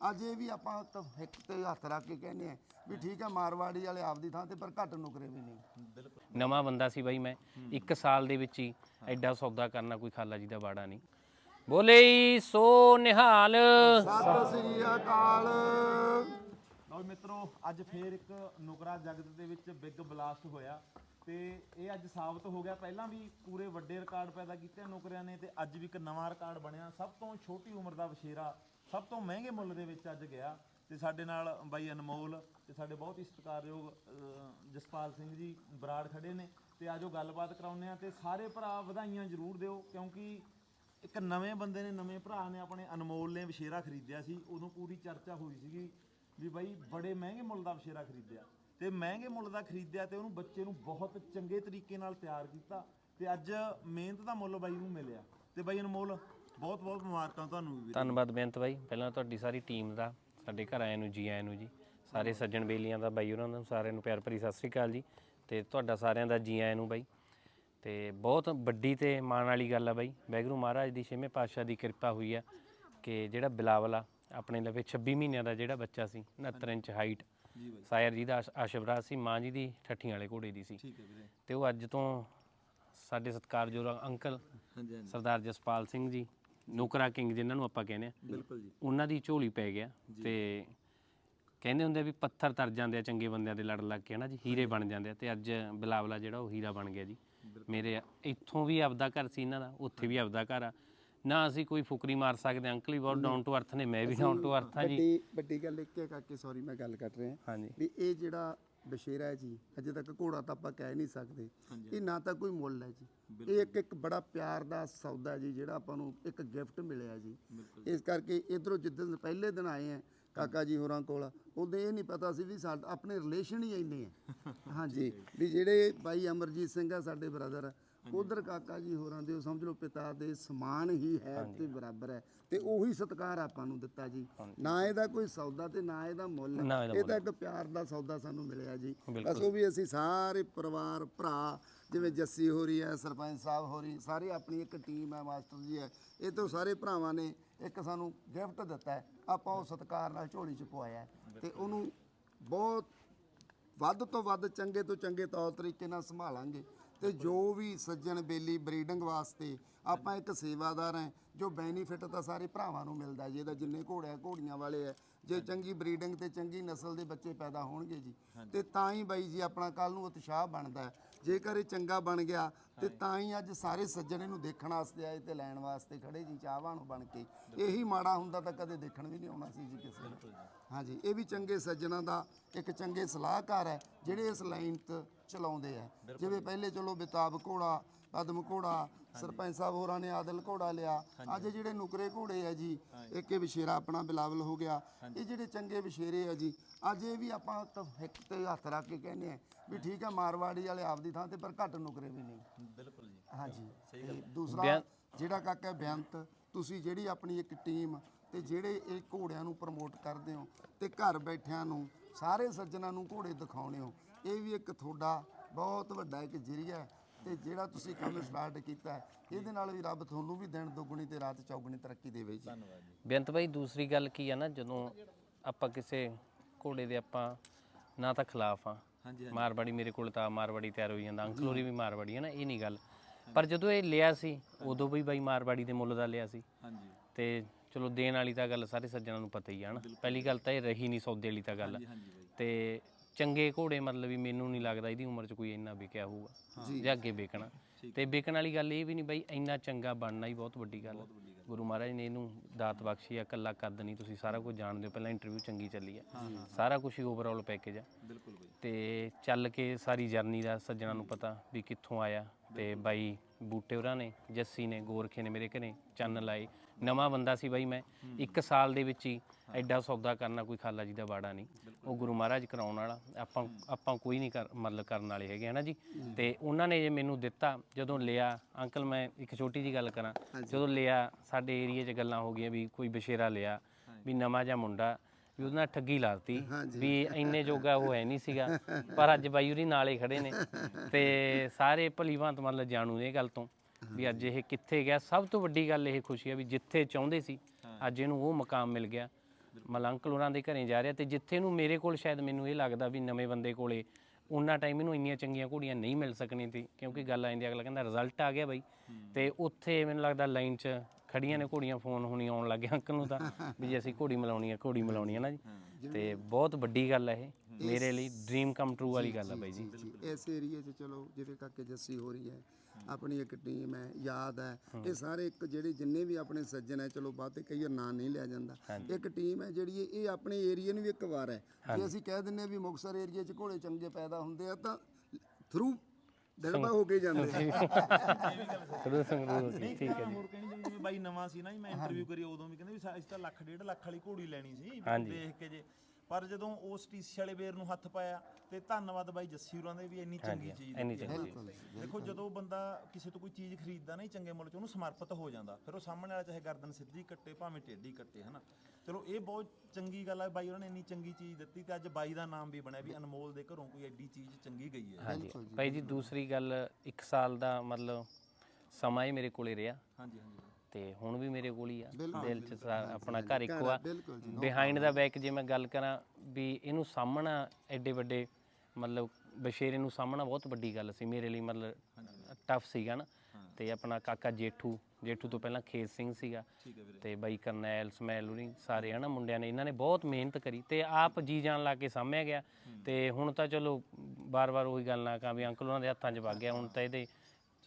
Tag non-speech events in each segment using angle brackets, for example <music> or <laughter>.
ਅੱਜ ਇਹ ਵੀ ਆਪਾਂ ਤਾਂ ਇੱਕ ਤੇ ਹੱਥ ਰੱਖ ਕੇ ਕਹਿੰਦੇ ਆ ਵੀ ਠੀਕ ਹੈ ਮਾਰਵਾੜੀ ਵਾਲੇ ਆਪਦੀ ਥਾਂ ਤੇ ਪਰ ਘੱਟ ਨੁਕਰੇ ਵੀ ਨਹੀਂ। ਨਵਾਂ ਬੰਦਾ ਸੀ ਬਾਈ ਮੈਂ ਇੱਕ ਸਾਲ ਦੇ ਵਿੱਚ ਹੀ ਐਡਾ ਸੌਦਾ ਕਰਨਾ ਕੋਈ ਖਾਲਾ ਜੀ ਦਾ ਬਾੜਾ ਨਹੀਂ। ਬੋਲੇ ਸੋ ਨਿਹਾਲ। ਸਤਿ ਸ੍ਰੀ ਅਕਾਲ। ਲਓ ਜੀ ਮਿੱਤਰੋ ਅੱਜ ਫੇਰ ਇੱਕ ਨੁਕਰਾ ਜਗਤ ਦੇ ਵਿੱਚ ਬਿੱਗ ਬਲਾਸਟ ਹੋਇਆ ਤੇ ਇਹ ਅੱਜ ਸਾਬਤ ਹੋ ਗਿਆ। ਪਹਿਲਾਂ ਵੀ ਪੂਰੇ ਵੱਡੇ ਰਿਕਾਰਡ ਪੈਦਾ ਕੀਤੇ ਨੁਕਰਿਆਂ ਨੇ ਤੇ ਅੱਜ ਵੀ ਇੱਕ ਨਵਾਂ ਰਿਕਾਰਡ ਬਣਿਆ। ਸਭ ਤੋਂ ਛੋਟੀ ਉਮਰ ਦਾ ਵਸ਼ੇਰਾ ਸਭ ਤੋਂ ਮਹਿੰਗੇ ਮੁੱਲ ਦੇ ਵਿੱਚ ਅੱਜ ਗਿਆ ਤੇ ਸਾਡੇ ਨਾਲ ਬਾਈ ਅਨਮੋਲ ਤੇ ਸਾਡੇ ਬਹੁਤ ਹੀ ਸਤਿਕਾਰਯੋਗ ਅਹ, ਜਸਪਾਲ ਸਿੰਘ ਜੀ ਬਰਾੜ ਖੜੇ ਨੇ ਤੇ ਆਜੋ ਗੱਲਬਾਤ ਕਰਾਉਂਦੇ ਆ ਤੇ ਸਾਰੇ ਭਰਾ ਵਧਾਈਆਂ ਜ਼ਰੂਰ ਦਿਓ ਕਿਉਂਕਿ ਇੱਕ ਨਵੇਂ ਬੰਦੇ ਨੇ ਨਵੇਂ ਭਰਾ ਨੇ ਆਪਣੇ ਅਨਮੋਲ ਨੇ ਵਿਸ਼ੇਰਾ ਖਰੀਦਿਆ ਸੀ ਉਦੋਂ ਪੂਰੀ ਚਰਚਾ ਹੋਈ ਸੀਗੀ ਵੀ ਬਾਈ ਬੜੇ ਮਹਿੰਗੇ ਮੁੱਲ ਦਾ ਵਿਸ਼ੇਰਾ ਖਰੀਦਿਆ ਤੇ ਮਹਿੰਗੇ ਮੁੱਲ ਦਾ ਖਰੀਦਿਆ ਤੇ ਉਹਨੂੰ ਬੱਚੇ ਨੂੰ ਬਹੁਤ ਚੰਗੇ ਤਰੀਕੇ ਨਾਲ ਤਿਆਰ ਕੀਤਾ ਤੇ ਅੱਜ ਮਿਹਨਤ ਦਾ ਮੁੱਲ ਬਾਈ ਨੂੰ ਮਿਲਿਆ ਤੇ ਬਾਈ ਅਨਮੋਲ ਬਹੁਤ ਬਹੁਤ ਮੁਬਾਰਕਾਂ ਤੁਹਾਨੂੰ ਵੀ ਧੰਨਵਾਦ ਬੇਅੰਤ ਬਾਈ। ਪਹਿਲਾਂ ਤੁਹਾਡੀ ਸਾਰੀ ਟੀਮ ਦਾ ਸਾਡੇ ਘਰ ਆਇਆਂ ਨੂੰ ਜੀ ਆਇਆਂ ਨੂੰ ਜੀ। ਸਾਰੇ ਸੱਜਣ ਬੇਲੀਆਂ ਦਾ ਬਾਈ ਉਹਨਾਂ ਨੂੰ ਸਾਰਿਆਂ ਨੂੰ ਪਿਆਰ ਭਰੀ ਸਤਿ ਸ੍ਰੀ ਅਕਾਲ ਜੀ। ਤੇ ਤੁਹਾਡਾ ਸਾਰਿਆਂ ਦਾ ਜੀ ਆਇਆਂ ਨੂੰ ਬਾਈ। ਤੇ ਬਹੁਤ ਵੱਡੀ ਤੇ ਮਾਣ ਵਾਲੀ ਗੱਲ ਆ ਬਾਈ। ਵੈਗਰੂ ਮਹਾਰਾਜ ਦੀ ਛੇਵੇਂ ਪਾਤਸ਼ਾਹ ਦੀ ਕਿਰਪਾ ਹੋਈ ਆ ਕਿ ਜਿਹੜਾ ਬਿਲਾਵਲ ਆ ਆਪਣੇ ਲਵੇ 26 ਮਹੀਨਿਆਂ ਦਾ ਜਿਹੜਾ ਬੱਚਾ ਸੀ 69 ਇੰਚ ਹਾਈਟ ਜੀ ਬਾਈ। ਸਾਇਰ ਜੀ ਦਾ ਆਸ਼ੀਰਵਾਦ ਸੀ ਮਾਂ ਜੀ ਦੀ ਠੱਠੀਆਂ ਵਾਲੇ ਘੋੜੇ ਦੀ ਸੀ। ਠੀਕ ਹੈ ਵੀਰੇ। ਤੇ ਉਹ ਅੱਜ ਤੋਂ ਸਾਡੇ ਸਤਿਕਾਰਯੋਗ ਅੰਕਲ ਸਰਦਾਰ ਜਸਪਾਲ ਸਿੰਘ ਜੀ ਨੁਕਰਾ ਕਿੰਗ ਜਿਨ੍ਹਾਂ ਨੂੰ ਆਪਾਂ ਕਹਿੰਦੇ ਆ ਬਿਲਕੁਲ ਜੀ। ਉਹਨਾਂ ਦੀ ਝੋਲੀ ਪੈ ਗਿਆ ਤੇ ਕਹਿੰਦੇ ਹੁੰਦੇ ਆ ਵੀ ਪੱਥਰ ਤਰ ਜਾਂਦੇ ਆ ਚੰਗੇ ਬੰਦਿਆਂ ਦੇ ਲੜ ਲੱਗ ਕੇ ਹਨਾ ਜੀ ਹੀਰੇ ਬਣ ਜਾਂਦੇ ਆ ਤੇ ਅੱਜ ਬਿਲਾਵਲਾ ਜਿਹੜਾ ਉਹ ਹੀਰਾ ਬਣ ਗਿਆ ਜੀ। ਮੇਰੇ ਇੱਥੋਂ ਵੀ ਆਪਦਾ ਘਰ ਸੀ ਇਹਨਾਂ ਦਾ ਉੱਥੇ ਵੀ ਆਪਦਾ ਘਰ ਆ। ਨਾ ਅਸੀਂ ਕੋਈ ਫੁਕਰੀ ਮਾਰ ਸਕਦੇ ਅੰਕਲ ਹੀ ਬਹੁਤ ਡਾਊਨ ਟੂ ਅਰਥ ਨੇ ਮੈਂ ਵੀ ਡਾਊਨ ਟੂ ਅਰਥ ਹਾਂ ਜੀ। ਵੱਡੀ ਵੱਡੀ ਗੱਲ ਇੱਕ ਹੈ ਕਾਕੇ ਸੌਰੀ ਮੈਂ ਗੱਲ ਕੱਟ ਰਿਹਾ। ਹਾਂਜੀ। ਵੀ ਇਹ ਜਿਹੜਾ ਬਸ਼ੇਰਾ ਹੈ ਜੀ। ਅਜੇ ਤੱਕ ਘੋੜਾ ਤਾਂ ਆਪਾਂ ਕਹਿ ਨਹੀਂ ਸਕਦੇ। ਇਹ ਨਾ ਤਾਂ ਕੋਈ ਮੁੱਲ ਹੈ ਜੀ। ਇਹ ਇੱਕ ਇੱਕ ਬੜਾ ਪਿਆਰ ਦਾ ਸੌਦਾ ਜੀ ਜਿਹੜਾ ਆਪਾਂ ਨੂੰ ਇੱਕ ਗਿਫਟ ਮਿਲਿਆ ਜੀ। ਇਸ ਕਰਕੇ ਇਧਰੋਂ ਜਿੱਦਣ ਪਹਿਲੇ ਦਿਨ ਆਏ ਆ ਕਾਕਾ ਜੀ ਹੋਰਾਂ ਕੋਲ। ਉਦੋਂ ਇਹ ਨਹੀਂ ਪਤਾ ਸੀ ਵੀ ਸਾਡਾ ਆਪਣੇ ਰਿਲੇਸ਼ਨ ਹੀ ਇੰਨੇ ਆ। ਹਾਂਜੀ ਵੀ ਜਿਹੜੇ ਬਾਈ ਅਮਰਜੀਤ ਸਿੰਘ ਆ ਸਾਡੇ ਬ੍ਰਦਰ ਉਧਰ ਕਾਕਾ ਜੀ ਹੋਰਾਂ ਦੇ ਉਹ ਸਮਝ ਲਓ ਪਿਤਾ ਦੇ ਸਮਾਨ ਹੀ ਹੈ ਤੇ ਬਰਾਬਰ ਹੈ। ਤੇ ਉਹੀ ਸਤਿਕਾਰ ਆਪਾਂ ਨੂੰ ਦਿੱਤਾ ਜੀ। ਨਾ ਇਹਦਾ ਕੋਈ ਸੌਦਾ ਤੇ ਨਾ ਇਹਦਾ ਮੁੱਲ। ਇਹ ਤਾਂ ਇੱਕ ਪਿਆਰ ਦਾ ਸੌਦਾ ਸਾਨੂੰ ਮਿਲਿਆ ਜੀ। ਬਸ ਉਹ ਵੀ ਅਸੀਂ ਸਾਰੇ ਪਰਿਵਾਰ ਭਰਾ ਜਿਵੇਂ ਜੱਸੀ ਹੋ ਰਹੀ ਹੈ, ਸਰਪੰਚ ਸਾਹਿਬ ਹੋ ਰਹੀ, ਸਾਰੇ ਆਪਣੀ ਇੱਕ ਟੀਮ ਹੈ, ਮਾਸਟਰ ਜੀ ਹੈ। ਇਹ ਤੋਂ ਸਾਰੇ ਭਰਾਵਾਂ ਨੇ ਇੱਕ ਸਾਨੂੰ ਗਿਫਟ ਦਿੱਤਾ ਹੈ। ਆਪਾਂ ਉਹ ਸਤਿਕਾਰ ਨਾਲ ਝੋਲੀ ਚ ਪਵਾਇਆ ਹੈ। ਤੇ ਉਹਨੂੰ ਬਹੁਤ ਵੱਧ ਤੋਂ ਵੱਧ ਚੰਗੇ ਤੋਂ ਚੰਗੇ ਤੌਰ ਤਰੀਕੇ ਨਾਲ ਸੰਭਾਲਾਂਗੇ। ਤੇ ਜੋ ਵੀ ਸੱਜਣ ਬੇਲੀ ਬਰੀਡਿੰਗ ਵਾਸਤੇ ਆਪਾਂ ਇੱਕ ਸੇਵਾਦਾਰ ਹੈ ਜੋ ਬੈਨੀਫਿਟ ਤਾਂ ਸਾਰੇ ਭਰਾਵਾਂ ਨੂੰ ਮਿਲਦਾ ਜੀ ਇਹਦਾ ਜਿੰਨੇ ਘੋੜੇ ਆ, ਘੋੜੀਆਂ ਵਾਲੇ ਆ ਜੇ ਚੰਗੀ ਬਰੀਡਿੰਗ ਤੇ ਚੰਗੀ ਨਸਲ ਦੇ ਬੱਚੇ ਪੈਦਾ ਹੋਣਗੇ ਜੀ ਤੇ ਤਾਂ ਹੀ ਬਾਈ ਜੀ ਆਪਣਾ ਕੱਲ ਨੂੰ ਉਤਸ਼ਾਹ ਬਣਦਾ ਜੇਕਰ ਇਹ ਚੰਗਾ ਬਣ ਗਿਆ ਤੇ ਤਾਂ ਹੀ ਅੱਜ ਸਾਰੇ ਸੱਜਣ ਇਹਨੂੰ ਦੇਖਣ ਵਾਸਤੇ ਆਏ ਤੇ ਲੈਣ ਵਾਸਤੇ ਖੜੇ ਜੀ ਚਾਹਵਾਨ ਬਣ ਕੇ। ਇਹੀ ਮਾੜਾ ਹੁੰਦਾ ਤਾਂ ਕਦੇ ਦੇਖਣ ਵੀ ਨਹੀਂ ਆਉਣਾ ਸੀ ਜੀ ਕਿਸੇ ਨੂੰ। ਹਾਂਜੀ ਇਹ ਵੀ ਚੰਗੇ ਸੱਜਣਾ ਦਾ ਇੱਕ ਚੰਗੇ ਸਲਾਹਕਾਰ ਹੈ ਜਿਹੜੇ ਇਸ ਲਾਈਨ ਤੇ ਚਲਾਉਂਦੇ ਆ। ਜਿਵੇਂ ਪਹਿਲੇ ਚਲੋ ਬਿਤਾਬ ਘੋੜਾ ਪਦਮ ਘੋੜਾ ਸਰਪੰਚ ਸਾਹਿਬ ਹੋਰਾਂ ਨੇ ਆਦਲ ਘੋੜਾ ਲਿਆ। ਅੱਜ ਜਿਹੜੇ ਨੁਕਰੇ ਘੋੜੇ ਆ ਜੀ ਇੱਕ ਇਹ ਵਿਸ਼ੇਰਾ ਆਪਣਾ ਬਿਲਾਵਲ ਹੋ ਗਿਆ। ਇਹ ਜਿਹੜੇ ਚੰਗੇ ਵਿਸ਼ੇਰੇ ਆ ਜੀ ਅੱਜ ਇਹ ਵੀ ਆਪਾਂ ਤਾਂ ਇੱਕ ਤੇ ਹੱਥ ਰੱਖ ਕੇ ਕਹਿੰਦੇ ਆ ਵੀ ਠੀਕ ਹੈ ਮਾਰਵਾੜੀ ਵਾਲੇ ਆਪਦੀ ਥਾਂ ਤੇ ਪਰ ਘੱਟ ਨੁਕਰੇ ਵੀ ਨਹੀਂ। ਬਿਲਕੁਲ ਜੀ। ਹਾਂਜੀ। ਦੂਸਰਾ ਜਿਹੜਾ ਕਾਕਾ ਬੇਅੰਤ ਤੁਸੀਂ ਜਿਹੜੀ ਆਪਣੀ ਇੱਕ ਟੀਮ ਤੇ ਜਿਹੜੇ ਇਹ ਘੋੜਿਆਂ ਨੂੰ ਪ੍ਰਮੋਟ ਕਰਦੇ ਹੋ ਤੇ ਘਰ ਬੈਠਿਆਂ ਨੂੰ ਸਾਰੇ ਸੱਜਣਾ ਨੂੰ ਘੋੜੇ ਦਿਖਾਉਣੇ ਹੋ ਇਹ ਵੀ ਇੱਕ ਤੁਹਾਡਾ ਬਹੁਤ ਵੱਡਾ ਇੱਕ ਜਰੀਆ ਹੈ ਤੇ ਜਿਹੜਾ ਤੁਸੀਂ ਕੰਮ ਸਟਾਰਟ ਕੀਤਾ ਇਹਦੇ ਨਾਲ ਵੀ ਰੱਬ ਤੁਹਾਨੂੰ ਵੀ ਦਿਨ ਦੁੱਗਣੀ ਤੇ ਰਾਤ ਚੌਗੁਣੀ ਤਰੱਕੀ ਦੇਵੇ ਜੀ। ਬੇਅੰਤ ਬਾਈ ਦੂਸਰੀ ਗੱਲ ਕੀ ਆ ਨਾ ਜਦੋਂ ਆਪਾਂ ਕਿਸੇ ਘੋੜੇ ਦੇ ਆਪਾਂ ਨਾ ਤਾਂ ਖਿਲਾਫ ਆ ਹਾਂਜੀ। ਮਾਰਵਾੜੀ ਮੇਰੇ ਕੋਲ ਤਾਂ ਮਾਰਵਾੜੀ ਤਿਆਰ ਹੋਈ ਜਾਂਦਾ ਅੰਕਲ ਹੋਰੀ ਵੀ ਮਾਰਵਾੜੀ ਹੈ ਨਾ ਇਹ ਨਹੀਂ ਗੱਲ। ਪਰ ਜਦੋਂ ਇਹ ਲਿਆ ਸੀ ਉਦੋਂ ਵੀ ਬਾਈ ਮਾਰਵਾੜੀ ਦੇ ਮੁੱਲ ਦਾ ਲਿਆ ਸੀ। ਹਾਂਜੀ। ਤੇ ਚਲੋ ਦੇਣ ਵਾਲੀ ਤਾਂ ਗੱਲ ਸਾਰੇ ਸੱਜਣਾਂ ਨੂੰ ਪਤਾ ਹੀ ਆ ਨਾ ਪਹਿਲੀ ਗੱਲ ਤਾਂ ਇਹ ਰਹੀ ਨਹੀਂ ਸੌਦੇ ਵਾਲੀ ਤਾਂ ਗੱਲ। ਤੇ ਚੰਗੇ ਘੋੜੇ ਮਤਲਬ ਵੀ ਮੈਨੂੰ ਨਹੀਂ ਲੱਗਦਾ ਇਹਦੀ ਉਮਰ 'ਚ ਕੋਈ ਇੰਨਾ ਵਿਕਿਆ ਹੋਊਗਾ। ਜਾਂ ਅੱਗੇ ਵਿਕਣਾ। ਤੇ ਵਿਕਣ ਵਾਲੀ ਗੱਲ ਇਹ ਵੀ ਨਹੀਂ ਬਾਈ ਇੰਨਾ ਚੰਗਾ ਬਣਨਾ ਹੀ ਬਹੁਤ ਵੱਡੀ ਗੱਲ। ਆ। ਗੁਰੂ ਮਹਾਰਾਜ ਨੇ ਇਹਨੂੰ ਦਾਤ ਬਖਸ਼ੀ ਆ ਕੱਲਾ ਕੱਦ ਨਹੀਂ ਤੁਸੀਂ ਸਾਰਾ ਕੁਝ ਜਾਣਦੇ ਹੋ ਪਹਿਲਾਂ ਇੰਟਰਵਿਊ ਚੰਗੀ ਚੱਲੀ ਆ। ਸਾਰਾ ਕੁਝ ਹੀ ਓਵਰਆਲ ਪੈਕੇਜ ਆ। ਬਿਲਕੁਲ ਤੇ ਚੱਲ ਕੇ ਸਾਰੀ ਜਰਨੀ ਦਾ ਸੱਜਣਾ ਨੂੰ ਪਤਾ ਵੀ ਕਿੱਥੋਂ ਆਇਆ। ਤੇ ਬਾਈ ਬੂਟੇ ਹੋਰਾਂ ਨੇ ਜੱਸੀ ਨੇ ਗੋਰਖੇ ਨੇ ਮੇਰੇ ਘਰੇ ਚੰਨ ਲਾਏ। ਨਵਾਂ ਬੰਦਾ ਸੀ ਬਾਈ ਮੈਂ ਇੱਕ ਸਾਲ ਦੇ ਵਿੱਚ ਹੀ ਐਡਾ ਸੌਦਾ ਕਰਨਾ ਕੋਈ ਖਾਲਾ ਜੀ ਦਾ ਬਾੜਾ ਨਹੀਂ। ਉਹ ਗੁਰੂ ਮਹਾਰਾਜ ਕਰਾਉਣ ਵਾਲਾ ਆਪਾਂ ਆਪਾਂ ਕੋਈ ਨਹੀਂ ਕਰ ਮਤਲਬ ਕਰਨ ਵਾਲੇ ਹੈਗੇ ਹਨਾ ਜੀ? ਤੇ ਉਹਨਾਂ ਨੇ ਜੇ ਮੈਨੂੰ ਦਿੱਤਾ ਜਦੋਂ ਲਿਆ ਅੰਕਲ ਮੈਂ ਇੱਕ ਛੋਟੀ ਜੀ ਗੱਲ ਕਰਾਂ ਜਦੋਂ ਲਿਆ ਸਾਡੇ ਏਰੀਆ 'ਚ ਗੱਲਾਂ ਹੋ ਗਈਆਂ ਵੀ ਕੋਈ ਬਸ਼ੇਰਾ ਲਿਆ ਵੀ ਨਵਾਂ ਜਿਹਾ ਮੁੰਡਾ ਵੀ ਉਹਦੇ ਨਾਲ ਠੱਗੀ ਲਾਤੀ ਵੀ ਇੰਨੇ ਜੋਗਾ ਉਹ ਹੈ ਨਹੀਂ ਸੀਗਾ। ਪਰ ਅੱਜ ਬਾਈ ਉਹਦੀ ਨਾਲ ਹੀ ਖੜੇ ਨੇ। ਤੇ ਸਾਰੇ ਭਲੀਵਾਂਤ ਮਤਲਬ ਜਾਣੂ ਨੇ ਇਹ ਗੱਲ ਤੋਂ ਵੀ ਅੱਜ ਇਹ ਕਿੱਥੇ ਗਿਆ। ਸਭ ਤੋਂ ਵੱਡੀ ਗੱਲ ਇਹ ਖੁਸ਼ੀ ਆ ਵੀ ਜਿੱਥੇ ਚਾਹੁੰਦੇ ਸੀ ਅੱਜ ਇਹਨੂੰ ਉਹ ਮਕਾਮ ਮਿਲ ਗਿਆ। ਮਤਲਬ ਅੰਕਲ ਉਹਨਾਂ ਦੇ ਘਰੇ ਜਾ ਰਿਹਾ ਤੇ ਜਿੱਥੇ ਨੂੰ ਮੇਰੇ ਕੋਲ ਸ਼ਾਇਦ ਮੈਨੂੰ ਇਹ ਲੱਗਦਾ ਵੀ ਨਵੇਂ ਬੰਦੇ ਕੋਲੇ ਉਹਨਾਂ ਟਾਈਮ ਇਹਨੂੰ ਇੰਨੀਆਂ ਚੰਗੀਆਂ ਘੋੜੀਆਂ ਨਹੀਂ ਮਿਲ ਸਕਣੀਆਂ ਸੀ ਕਿਉਂਕਿ ਗੱਲ ਆਂਦੀ ਅਗਲਾ ਕਹਿੰਦਾ ਰਿਜ਼ਲਟ ਆ ਗਿਆ ਬਾਈ। ਤੇ ਉੱਥੇ ਮੈਨੂੰ ਲੱਗਦਾ ਲਾਈਨ 'ਚ ਖੜੀਆਂ ਨੇ ਘੋੜੀਆਂ ਫੋਨ ਹੁਣੀ ਆਉਣ ਲੱਗੇ ਅੰਕਲ ਨੂੰ ਤਾਂ ਵੀ ਜੇ ਅਸੀਂ ਘੋੜੀ ਮਿਲਾਉਣੀ ਆ ਘੋੜੀ ਮਿਲਾਉਣੀ ਆ ਨਾ ਜੀ। ਤੇ ਬਹੁਤ ਵੱਡੀ ਗੱਲ ਹੈ ਇਹ। ਮੇਰੇ ਲਈ ਡ੍ਰੀਮ ਕਮ ਟਰੂ ਵਾਲੀ ਗੱਲ ਹੈ ਬਾਈ ਜੀ। ਇਸ ਏਰੀਏ 'ਚ ਚਲੋ ਜਿਵੇਂ ਕਾਕੇ ਜੱਸੀ ਹੋ ਰਹੀ ਹੈ ਆਪਣੀ ਇੱਕ ਟੀਮ ਹੈ ਯਾਦ ਹੈ। ਇਹ ਸਾਰੇ ਇੱਕ ਜਿਹੜੇ ਜਿੰਨੇ ਵੀ ਆਪਣੇ ਸੱਜਣ ਹੈ ਚਲੋ ਬਾਤੇ ਕਈ ਵਾਰ ਨਾਂ ਨਹੀਂ ਲਿਆ ਜਾਂਦਾ। ਇੱਕ ਟੀਮ ਹੈ ਜਿਹੜੀ ਇਹ- ਇਹ ਆਪਣੇ ਏਰੀਏ ਨੂੰ ਵੀ ਇੱਕ ਵਾਰ ਹੈ। ਜੇ ਅਸੀਂ ਕਹਿ ਦਿੰਨੇ ਵੀ ਮੁਕਸਰ ਏਰੀਏ 'ਚ ਘੋੜੇ ਚੰਗੇ ਪੈਦਾ ਹੁੰਦੇ ਆ ਤਾਂ ਥਰੂ ਡੜਬਾ ਹੋ ਕੇ ਜਾਂਦੇ ਸੰਗਰੂਰ ਜੀ ਠੀਕ ਹੈ ਜੀ। ਹੋਰ ਕਹਿੰਦੀ ਜਿਵੇਂ ਜਿਵੇਂ ਬਾਈ ਨਵਾਂ ਸੀ ਨਾ ਜੀ ਮੈਂ ਇੰਟਰਵਿਊ ਕਰੀ ਉਦੋਂ ਵੀ ਕਹਿੰਦੇ ਵੀ ਸਾ- ਅਸੀਂ ਤਾਂ ਲੱਖ ਡੇਢ ਲੱਖ ਵਾਲੀ ਘੋੜੀ ਲੈਣੀ ਸੀ ਵੀ ਹਾਂਜੀ। ਦੇਖ ਕੇ ਜੇ। ਪਰ ਜਦੋਂ ਉਸ ਟੀਸੀ ਵਾਲੇ ਬੇਰ ਨੂੰ ਹੱਥ ਪਾਇਆ ਤੇ ਧੰਨਵਾਦ ਬਾਈ ਜੱਸੀ ਹੋਰਾਂ ਦੇ ਵੀ ਇੰਨੀ ਚੰਗੀ ਚੀਜ਼ ਇੰਨੀ ਦਿੱਤੀ ਹੈ। ਚੰਗੀ ਦੇਖੋ ਜਦੋਂ ਬੰਦਾ ਕਿਸੇ ਤੋਂ ਕੋਈ ਚੀਜ਼ ਖਰੀਦਦਾ ਨਹੀਂ ਚੰਗੇ ਮੁੱਲ 'ਚ ਉਹਨੂੰ ਸਮਰਪਿਤ ਹੋ ਜਾਂਦਾ। ਫਿਰ ਉਹ ਸਾਹਮਣੇ ਵਾਲਾ ਚਾਹੇ ਗਰਦਨ ਸਿੱਧੀ ਕੱਟੇ ਭਾਵੇਂ ਟੇਢੀ ਕੱਟੇ ਹਨਾ। ਚਲੋ ਇਹ ਬਹੁਤ ਚੰਗੀ ਗੱਲ ਹੈ ਬਾਈ ਉਹਨਾਂ ਨੇ ਇੰਨੀ ਚੰਗੀ ਚੀਜ਼ ਦਿੱਤੀ ਤੇ ਅੱਜ ਬਾਈ ਦਾ ਨਾਮ ਵੀ ਬਣਿਆ ਵੀ ਅਨਮੋਲ ਦੇ ਘਰੋਂ ਕੋਈ ਐਡੀ ਚੀਜ਼ ਚੰਗੀ ਗਈ ਹੈ। ਹਾਂਜੀ। ਭਾਈ ਜੀ ਦੂਸਰੀ ਗੱਲ 1 ਸਾਲ ਦਾ ਮਤਲਬ ਸਮਾਂ ਹੀ ਮੇਰੇ ਕੋਲੇ ਰਿਹਾ। ਹਾਂਜੀ ਹਾਂਜੀ। ਤੇ ਹੁਣ ਵੀ ਮੇਰੇ ਕੋਲ ਹੀ ਆ। ਦਿਲ ਚ ਸਾ- ਆਪਣਾ ਘਰ ਇੱਕੋ ਆ ਬਿਹਾਈਂਡ ਦਾ ਬੈਕ ਜੇ ਮੈਂ ਗੱਲ ਕਰਾਂ ਵੀ ਇਹਨੂੰ ਸਾਹਮਣਾ ਐਡੇ ਵੱਡੇ ਮਤਲਬ ਬਸ਼ੇਰੇ ਨੂੰ ਸਾਹਮਣਾ ਬਹੁਤ ਵੱਡੀ ਗੱਲ ਸੀ। ਮੇਰੇ ਲਈ ਮਤਲਬ ਟਫ ਸੀਗਾ ਨਾ। ਤੇ ਆਪਣਾ ਕਾਕਾ ਜੇਠੂ ਜੇਠੂ ਤੋਂ ਪਹਿਲਾਂ ਖੇਤ ਸਿੰਘ ਸੀਗਾ। ਤੇ ਬਾਈ ਕਰਨੈਲ ਸਮੈਲ ਉਰੀ ਸਾਰੇ ਹਨਾ ਮੁੰਡਿਆਂ ਨੇ ਇਹਨਾਂ ਨੇ ਬਹੁਤ ਮਿਹਨਤ ਕਰੀ ਤੇ ਆਪ ਜੀ ਜਾਨ ਲਾ ਕੇ ਸਾਂਭਿਆ ਗਿਆ। ਤੇ ਹੁਣ ਤਾਂ ਚਲੋ ਬਾਰ-ਬਾਰ ਉਹੀ ਗੱਲ ਨਾ ਕਹਾਂ ਵੀ ਅੰਕਲ ਉਹਨਾਂ ਦੇ ਹੱਥਾਂ 'ਚ ਵਗ ਗਿਆ ਹੁਣ ਤਾਂ ਇਹਦੇ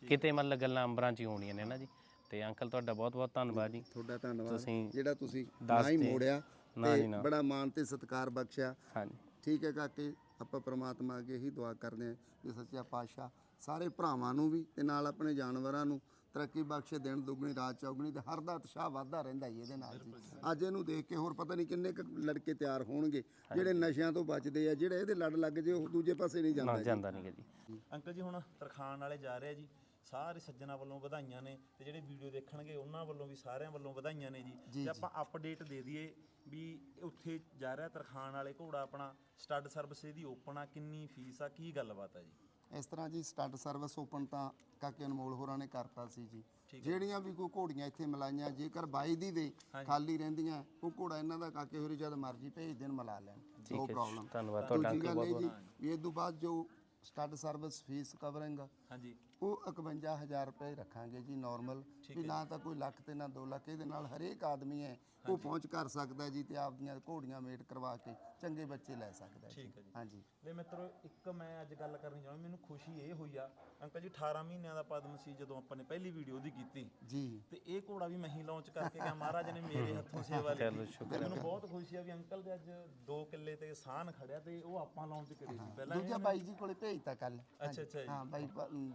ਕਿਤੇ ਮਤਲਬ ਗੱਲਾਂ ਅੰਬਰਾਂ 'ਚ ਹੀ ਹੋਣੀਆਂ ਨੇ ਨਾ ਜੀ। ਤੇ ਅੰਕਲ ਤੁਹਾਡਾ ਬਹੁਤ-ਬਹੁਤ ਧੰਨਵਾਦ ਜੀ। ਤੁਹਾਡਾ ਧੰਨਵਾਦ। ਤੁਸੀਂ ਜਿਹੜਾ ਤੁਸੀਂ ਨਾ ਹੀ ਦੱਸਦੇ। ਮੋੜਿਆ ਨਾ ਤੇ ਨਾ। ਬੜਾ ਮਾਣ ਤੇ ਸਤਿਕਾਰ ਬਖਸ਼ਿਆ। ਹਾਂਜੀ। ਠੀਕ ਹੈ ਕਾਕੇ ਆਪਾਂ ਪ੍ਰਮਾਤਮਾ ਅੱਗੇ ਹੀ ਦੁਆ ਕਰਦੇ ਹਾਂ ਕਿ ਸੱਚਾ ਪਾਤਸ਼ਾਹ ਸਾਰੇ ਭਰਾਵਾਂ ਨੂੰ ਵੀ ਤੇ ਨਾਲ ਆਪਣੇ ਜਾਨਵਰਾਂ ਨੂੰ ਤਰੱਕੀ ਬਖਸ਼ੇ ਦਿਨ ਦੁੱਗਣੀ ਰਾਤ ਚੌਗਣੀ ਤੇ ਹਰ ਦਾ ਉਤਸ਼ਾਹ ਵੱਧਦਾ ਰਹਿੰਦਾ ਜੀ ਇਹਦੇ ਨਾਲ ਜੀ। ਅੱਜ ਇਹਨੂੰ ਦੇਖ ਕੇ ਹੋਰ ਪਤਾ ਨਹੀਂ ਕਿੰਨੇ ਕੁ ਲੜਕੇ ਤਿਆਰ ਹੋਣਗੇ ਜਿਹੜੇ ਨਸ਼ਿਆਂ ਤੋਂ ਬਚਦੇ ਆ ਜਿਹੜੇ ਇਹਦੇ ਲੜ ਲੱਗ ਜੇ ਉਹ ਦੂਜੇ ਪਾਸੇ ਨਹੀਂ ਨਾ ਜਾਂਦਾ ਜੀ। ਜਾਂਦਾ ਨਹੀਂ ਜੀ। ਅੰਕਲ ਜੀ ਹੁਣ ਤਰਖਾਨ ਵਾਲੇ ਜਾ ਰਹੇ ਆ ਜੀ। ਸਾਰੇ ਸੱਜਣਾ ਵੱਲੋਂ ਵਧਾਈਆਂ ਨੇ ਤੇ ਜਿਹੜੇ ਵੀਡੀਓ ਦੇਖਣਗੇ ਉਹਨਾਂ ਵੱਲੋਂ ਵੀ ਸਾਰਿਆਂ ਵੱਲੋਂ ਵਧਾਈਆਂ ਨੇ ਜੀ। ਤੇ ਆਪਾਂ ਅਪਡੇਟ ਦੇ ਦਈਏ ਵੀ ਉੱਥੇ ਜਾ ਰਿਹਾ ਤਰਖਾਨ ਵਾਲੇ ਘੋੜਾ ਆਪਣਾ ਸਟੱਡ ਸਰਵਿਸ ਇਹਦੀ ਓਪਨ ਆ ਕਿੰਨੀ ਫੀਸ ਆ ਕੀ ਗੱਲਬਾਤ ਆ ਜੀ? ਇਸ ਤਰ੍ਹਾਂ ਜੀ ਸਟੱਡ ਸਰਵਿਸ ਓਪਨ ਤਾਂ ਕਾਕੇ ਅਨਮੋਲ ਹੋਰਾਂ ਨੇ ਕਰਤਾ ਸੀ ਜੀ। ਜਿਹੜੀਆਂ ਵੀ ਕੋਈ ਘੋੜੀਆਂ ਇੱਥੇ ਮਿਲਾਈਆਂ ਜੇਕਰ ਬਾਈ ਦੀ ਵੇ ਖਾਲੀ ਰਹਿੰਦੀਆਂ ਉਹ ਘੋੜਾ ਇਹਨਾਂ ਦਾ ਕਾਕੇ ਹੋਰੀ ਜਦ ਮਰਜ਼ੀ ਭੇਜ ਦੇਣ ਮਿਲਾ ਲੈਣ। ਨੋ ਪ੍ਰੋਬਲਮ ਧੰਨਵਾਦ ਤੁਹਾਡਾ ਅੰਕਲ ਬਹੁਤ ਜੀ ਵੀ ਇਹ ਤੋਂ ਬਾਅਦ ਜੋ ਸਟੱਡ ਸਰਵਿਸ ਫੀਸ ਕਵਰਿੰਗ ਹਾਂਜੀ। ਉਹ 51000 ਰੁਪਏ ਰੱਖਾਂਗੇ ਜੀ ਨਾਰਮਲ ਵੀ ਨਾ ਤਾਂ ਕੋਈ ਲੱਖ ਤੇ ਨਾ 2 ਲੱਖ ਇਹਦੇ ਨਾਲ ਹਰੇਕ ਆਦਮੀ ਹੈ ਉਹ ਪਹੁੰਚ ਕਰ ਸਕਦਾ ਜੀ ਤੇ ਆਪਦੀਆਂ ਘੋੜੀਆਂ ਮੇਟ ਕਰਵਾ ਕੇ ਚੰਗੇ ਬੱਚੇ ਲੈ ਸਕਦਾ ਜੀ। ਠੀਕ ਹੈ ਜੀ। ਹਾਂਜੀ। ਲੈ ਮਿੱਤਰੋ ਇੱਕ ਮੈਂ ਅੱਜ ਗੱਲ ਕਰਨੀ ਚਾਹੁੰਦਾ ਮੈਨੂੰ ਖੁਸ਼ੀ ਇਹ ਹੋਈ ਆ ਅੰਕਲ ਜੀ 18 ਮਹੀਨਿਆਂ ਦਾ ਪਦਮ ਸੀ ਜਦੋਂ ਆਪਾਂ ਨੇ ਪਹਿਲੀ ਵੀਡੀਓ ਉਹਦੀ ਕੀਤੀ। ਜੀ। ਤੇ ਇਹ ਘੋੜਾ ਵੀ ਮੈਂ ਹੀ ਲਾਂਚ ਕਰਕੇ ਗਿਆ ਮਹਾਰਾਜ ਨੇ ਮੇਰੇ ਹੱਥੋਂ ਸੇਵਾ <laughs> ਲਈ। ਮੈਨੂੰ ਬਹੁਤ ਖੁਸ਼ੀ ਆ ਵੀ ਅੰਕਲ ਦੇ ਅੱਜ 2 ਕਿੱਲੇ ਤੇ ਸਾਨ ਖੜਿਆ ਤੇ ਉਹ ਆਪਾਂ ਲਾਂਚ ਕਰੀ ਸੀ। ਪਹਿਲਾਂ ਦੂਜਾ ਬਾਈ ਜੀ ਕੋਲੇ ਭੇਜਤਾ ਕੱਲ ਅੱਛਾ ਅੱਛਾ ਹਾਂ ਬਾਈ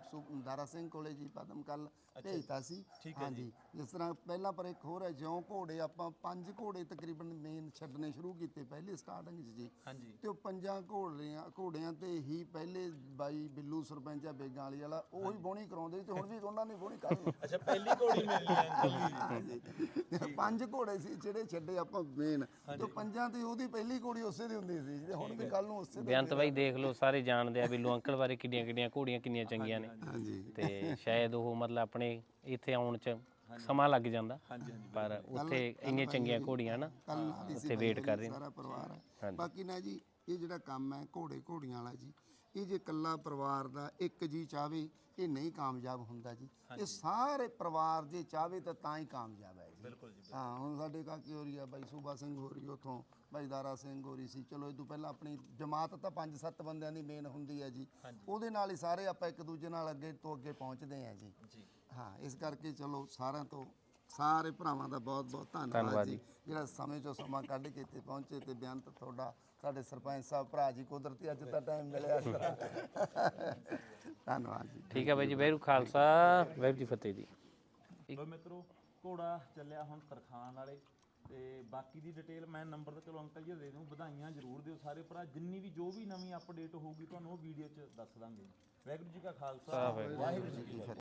ਸੁ- ਦਾਰਾ ਸਿੰਘ ਕੋਲੇ ਜੀ ਪਦਮ ਕੱਲ ਭੇਜਤਾ ਸੀ। ਠੀਕ ਹੈ ਹਾਂਜੀ ਜਿਸ ਤਰ੍ਹਾਂ ਪਹਿਲਾਂ ਪਰ ਇੱਕ ਹੋਰ ਹੈ ਜਿਉਂ ਘੋੜੇ ਆਪਾਂ ਪੰਜ ਘੋੜੇ ਤਕਰੀਬਨ ਮੇਨ ਛੱਡਣੇ ਸ਼ੁਰੂ ਕੀਤੇ ਪਹਿਲੇ ਸਟਾਰਟਿੰਗ 'ਚ ਜੀ। ਹਾਂਜੀ। ਤੇ ਉਹ ਪੰਜਾਂ ਘੋੜਿਆਂ ਘੋੜਿਆਂ ਤੇ ਹੀ ਪਹਿਲੇ ਬਾਈ ਬਿੱਲੂ ਸਰਪੰਚਾ ਬੇਗਾਂ ਵਾਲੀ ਵਾਲਾ ਉਹ ਹੀ ਬੋਣੀ ਕਰਾਉਂਦੇ ਸੀ ਤੇ ਹੁਣ ਵੀ ਉਹਨਾਂ ਨੇ ਬੋਣੀ ਕਰ ਅੱਛਾ ਪਹਿਲੀ ਘੋੜੀ ਮਿਲ ਲਈ ਅੰਕਲ ਦੀ ਪੰਜ ਘੋੜੇ ਸੀ ਜਿਹੜੇ ਛੱਡੇ ਆਪਾਂ ਮੇਨ ਤੇ ਪੰਜਾਂ ਤੇ ਉਹਦੀ ਪਹਿਲੀ ਘੋੜੀ ਉਸੇ ਦੀ ਹੁੰਦੀ ਸੀ ਤੇ ਹੁਣ ਵੀ ਕੱਲ ਨੂੰ ਉਸੇ ਦੀ ਬੇਅੰਤ ਬਾਈ ਦੇਖ ਲਓ ਸਾਰੇ ਜਾਣਦੇ ਆ ਬਿੱਲੂ ਅੰਕਲ ਬਾਰੇ ਕਿੰਨੀਆਂ ਕਿੰਨੀਆਂ ਘੋੜੀਆਂ ਕਿੰਨੀਆਂ ਚੰਗੀਆਂ ਨੇ। ਹਾਂਜੀ। ਤੇ ਸ਼ਾਇਦ ਉਹ ਮਤਲਬ ਆਪਣੇ ਇੱਥੇ ਆਉਣ ਚ ਸਮਾਂ ਲੱਗ ਜਾਂਦਾ ਪਰ ਉੱਥੇ ਇੰਨੀਆਂ ਚੰਗੀਆਂ ਘੋੜੀਆਂ ਨਾ ਕੱਲ ਨਾਲ ਹੀ ਸੀ ਉੱਥੇ ਵੇਟ ਕਰ ਰਹੇ ਨੇ। ਸਾਰਾ ਪਰਿਵਾਰ ਹੈ। ਬਾਕੀ ਨਾ ਜੀ ਇਹ ਜਿਹੜਾ ਕੰਮ ਹੈ ਘੋੜੇ ਘੋੜੀਆਂ ਵਾਲਾ ਜੀ ਇਹ ਜੇ ਕੱਲਾ ਪਰਿਵਾਰ ਦਾ ਇੱਕ ਜੀ ਚਾਵੇ ਇਹ ਨਹੀਂ ਕਾਮਯਾਬ ਹੁੰਦਾ ਜੀ। ਇਹ ਸਾਰੇ ਪਰਿਵਾਰ ਜੇ ਚਾਵੇ ਤਾਂ ਤਾਂ ਹੀ ਕਾਮਯਾਬ ਹੈ। ਬਿਲਕੁਲ ਜੀ ਹਾਂ ਹੁਣ ਸਾਡੇ ਕਾਕੇ ਹੋ ਰਹੀ ਆ ਬਾਈ ਸੂਬਾ ਸਿੰਘ ਹੋ ਰਹੀ ਉਥੋਂ ਬਾਈ ਦਾਰਾ ਸਿੰਘ ਹੋ ਰਹੀ ਸੀ। ਚਲੋ ਇਹ ਤੋਂ ਪਹਿਲਾਂ ਆਪਣੀ ਜਮਾਤ ਤਾਂ 5-7 ਬੰਦਿਆਂ ਦੀ ਮੇਨ ਹੁੰਦੀ ਹੈ ਜੀ। ਉਹਦੇ ਨਾਲ ਹੀ ਸਾਰੇ ਆਪਾਂ ਇੱਕ ਦੂਜੇ ਨਾਲ ਅੱਗੇ ਤੋਂ ਅੱਗੇ ਪਹੁੰਚਦੇ ਹਾਂ ਜੀ। ਜੀ। ਹਾਂ ਇਸ ਕਰਕੇ ਚਲੋ ਸਾਰਿਆਂ ਤੋਂ ਸਾਰੇ ਭਰਾਵਾਂ ਦਾ ਬਹੁਤ ਬਹੁਤ ਧੰਨਵਾਦ ਜੀ। ਜਿਹੜਾ ਸਮੇਂ ਚੋਂ ਸਮਾਂ ਕੱਢ ਕੇ ਇੱਥੇ ਪਹੁੰਚੇ ਤੇ ਬੇਅੰਤ ਤੁਹਾਡਾ ਸਾਡੇ ਸਰਪੰਚ ਸਾਹਿਬ ਭਰਾ ਜੀ ਕੁਦਰਤੀ ਅੱਜ ਦਾ ਟਾਈਮ ਮਿਲਿਆ। ਧੰਨਵਾਦ ਜੀ। ਠੀਕ ਹੈ ਬਾਈ ਜੀ ਵੈਰੂ ਖਾਲਸਾ ਵੈਰੂ ਜੀ ਫਤਿਹ ਜੀ। ਲੋ ਮਿੱਤਰੋ ਘੋੜਾ ਚੱਲਿਆ ਹੁਣ ਤਰਖਾਨ ਵਾਲੇ ਤੇ ਬਾਕੀ ਦੀ ਡਿਟੇਲ ਮੈਂ ਨੰਬਰ ਤਾਂ ਚਲੋ ਅੰਕਲ ਜੀ ਦੇ ਦੂੰ ਵਧਾਈਆਂ ਜ਼ਰੂਰ ਦਿਓ ਸਾਰੇ ਭਰਾ ਜਿੰਨੀ ਵੀ ਜੋ ਵੀ ਨਵੀਂ ਅਪਡੇਟ ਹੋਊਗੀ ਤੁਹਾਨੂੰ ਉਹ ਵੀਡੀਓ 'ਚ ਦੱਸ ਦਾਂਗੇ। ਵਾਹਿਗੁਰੂ ਜੀ ਕਾ ਖਾਲਸਾ ਵਾਹਿਗੁਰੂ ਜੀ ਕੀ ਫਤਿਹ।